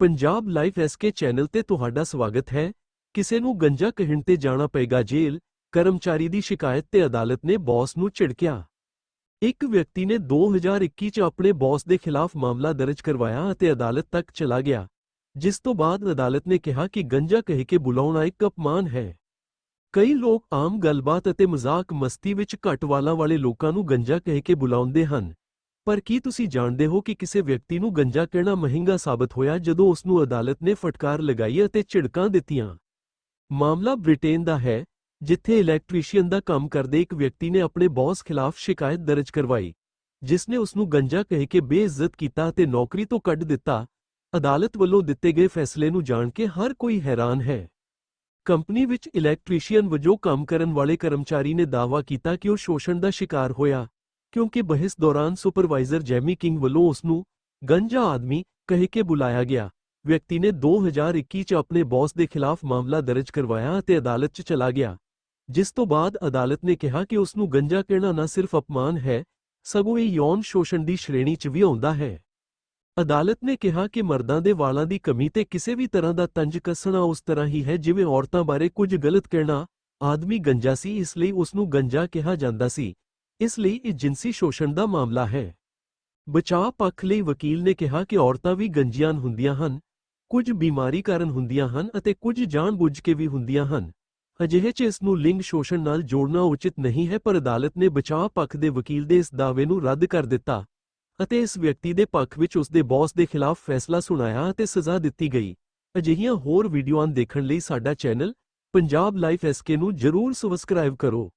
Punjab life SK channel ਤੇ ਤੁਹਾਡਾ ਸਵਾਗਤ ਹੈ। ਕਿਸੇ ਨੂੰ ਗੰਜਾ ਕਹਿਣ ਤੇ ਜਾਣਾ ਪਏਗਾ ਜੇਲ੍ਹ, ਕਰਮਚਾਰੀ ਦੀ ਸ਼ਿਕਾਇਤ ਤੇ ਅਦਾਲਤ ਨੇ ਬੌਸ ਨੂੰ ਝਿੜਕਿਆ। ਇੱਕ ਵਿਅਕਤੀ ਨੇ 2021 ਚ ਆਪਣੇ ਬੌਸ ਦੇ ਖਿਲਾਫ ਮਾਮਲਾ ਦਰਜ ਕਰਵਾਇਆ ਅਤੇ ਅਦਾਲਤ ਤੱਕ ਚਲਾ ਗਿਆ, ਜਿਸ ਤੋਂ ਬਾਅਦ ਅਦਾਲਤ ਨੇ ਕਿਹਾ ਕਿ ਗੰਜਾ ਕਹਿ ਕੇ ਬੁਲਾਉਣਾ ਇੱਕ ਅਪਮਾਨ ਹੈ। ਕਈ ਲੋਕ ਆਮ ਗੱਲਬਾਤ ਅਤੇ ਮਜ਼ਾਕ ਮਸਤੀ ਵਿੱਚ ਘੱਟ ਵਾਲਾਂ ਵਾਲੇ ਲੋਕਾਂ ਨੂੰ ਗੰਜਾ ਕਹਿ ਕੇ ਬੁਲਾਉਂਦੇ ਹਨ। ਪਰ ਕੀ ਤੁਸੀਂ ਜਾਣਦੇ ਹੋ ਕਿ ਕਿਸੇ ਵਿਅਕਤੀ ਨੂੰ ਗੰਜਾ ਕਹਿਣਾ ਮਹਿੰਗਾ ਸਾਬਤ ਹੋਇਆ ਜਦੋਂ ਉਸ ਨੂੰ ਅਦਾਲਤ ਨੇ ਫਟਕਾਰ ਲਗਾਈ ਅਤੇ ਝਿੜਕਾਂ ਦਿੱਤੀਆਂ? ਮਾਮਲਾ ਬ੍ਰਿਟੇਨ ਦਾ ਹੈ, ਜਿੱਥੇ ਇਲੈਕਟ੍ਰੀਸ਼ੀਅਨ ਦਾ ਕੰਮ ਕਰਦੇ ਇੱਕ ਵਿਅਕਤੀ ਨੇ ਆਪਣੇ ਬੌਸ ਖਿਲਾਫ ਸ਼ਿਕਾਇਤ ਦਰਜ ਕਰਵਾਈ, ਜਿਸ ਨੇ ਉਸ ਨੂੰ ਗੰਜਾ ਕਹਿ ਕੇ ਬੇਇੱਜ਼ਤ ਕੀਤਾ ਅਤੇ ਨੌਕਰੀ ਤੋਂ ਕੱਢ ਦਿੱਤਾ। ਅਦਾਲਤ ਵੱਲੋਂ ਦਿੱਤੇ ਗਏ ਫੈਸਲੇ ਨੂੰ ਜਾਣ ਕੇ ਹਰ ਕੋਈ ਹੈਰਾਨ ਹੈ। ਕੰਪਨੀ ਵਿੱਚ ਇਲੈਕਟ੍ਰੀਸ਼ੀਅਨ ਵਜੋਂ ਕੰਮ ਕਰਨ ਵਾਲੇ ਕਰਮਚਾਰੀ ਨੇ ਦਾਅਵਾ ਕੀਤਾ ਕਿ ਉਹ ਸ਼ੋਸ਼ਣ ਦਾ ਸ਼ਿਕਾਰ ਹੋਇਆ। ਕਿਉਂਕਿ ਬਹਿਸ ਦੌਰਾਨ ਸੁਪਰਵਾਈਜ਼ਰ ਜੈਮੀ ਕਿੰਗ ਵੱਲੋਂ ਉਸ ਨੂੰ ਗੰਜਾ ਆਦਮੀ ਕਹਿ ਕੇ ਬੁਲਾਇਆ ਗਿਆ ਵਿਅਕਤੀ ਨੇ 2021 ਚ ਆਪਣੇ ਬੌਸ ਦੇ ਖਿਲਾਫ ਮਾਮਲਾ ਦਰਜ ਕਰਵਾਇਆ ਅਤੇ ਅਦਾਲਤ 'ਚ ਚਲਾ ਗਿਆ ਜਿਸ ਤੋਂ ਬਾਅਦ ਅਦਾਲਤ ਨੇ ਕਿਹਾ ਕਿ ਉਸ ਨੂੰ ਗੰਜਾ ਕਹਿਣਾ ਨਾ ਸਿਰਫ ਅਪਮਾਨ ਹੈ ਸਗੋਂ ਇਹ ਯੌਨ ਸ਼ੋਸ਼ਣ ਦੀ ਸ਼੍ਰੇਣੀ 'ਚ ਵੀ ਆਉਂਦਾ ਹੈ ਅਦਾਲਤ ਨੇ ਕਿਹਾ ਕਿ ਮਰਦਾਂ ਦੇ ਵਾਲਾਂ ਦੀ ਕਮੀ ਤੇ ਕਿਸੇ ਵੀ ਤਰ੍ਹਾਂ ਦਾ ਤੰਜ ਕੱਸਣਾ ਉਸ ਤਰ੍ਹਾਂ ਹੀ ਹੈ ਜਿਵੇਂ ਔਰਤਾਂ ਬਾਰੇ ਕੁਝ ਗਲਤ ਕਹਿਣਾ ਆਦਮੀ ਗੰਜਾ ਸੀ ਇਸ ਲਈ ਉਸ ਨੂੰ ਗੰਜਾ ਕਿਹਾ ਜਾਂਦਾ ਸੀ ਇਸ ਲਈ ਇਹ ਜਿੰਸੀ ਸ਼ੋਸ਼ਣ ਦਾ ਮਾਮਲਾ ਹੈ। ਬਚਾਅ ਪੱਖ ਲਈ ਵਕੀਲ ਨੇ ਕਿਹਾ ਕਿ ਔਰਤਾਂ ਵੀ ਗੰਜੀਆਂ ਹੁੰਦੀਆਂ ਹਨ, ਕੁਝ ਬਿਮਾਰੀ ਕਾਰਨ ਹੁੰਦੀਆਂ ਹਨ ਅਤੇ ਕੁਝ ਜਾਣਬੁੱਝ ਕੇ ਵੀ ਹੁੰਦੀਆਂ ਹਨ। ਅਜਿਹੇ 'ਚ ਇਸ ਨੂੰ ਲਿੰਗ ਸ਼ੋਸ਼ਣ ਨਾਲ ਜੋੜਨਾ ਉਚਿਤ ਨਹੀਂ ਹੈ ਪਰ ਅਦਾਲਤ ਨੇ ਬਚਾਅ ਪੱਖ ਦੇ ਵਕੀਲ ਦੇ ਇਸ ਦਾਅਵੇ ਨੂੰ ਰੱਦ ਕਰ ਦਿੱਤਾ ਅਤੇ ਇਸ ਵਿਅਕਤੀ ਦੇ ਪੱਖ ਵਿੱਚ ਉਸ ਦੇ ਬੌਸ ਦੇ ਖਿਲਾਫ ਫੈਸਲਾ ਸੁਣਾਇਆ ਅਤੇ ਸਜ਼ਾ ਦਿੱਤੀ ਗਈ। ਅਜਿਹੀਆਂ ਹੋਰ ਵੀਡੀਓਆਂ ਦੇਖਣ ਲਈ ਸਾਡਾ ਚੈਨਲ ਪੰਜਾਬ ਲਾਈਫ ਐਸਕੇ ਨੂੰ ਜਰੂਰ ਸਬਸਕ੍ਰਾਈਬ ਕਰੋ।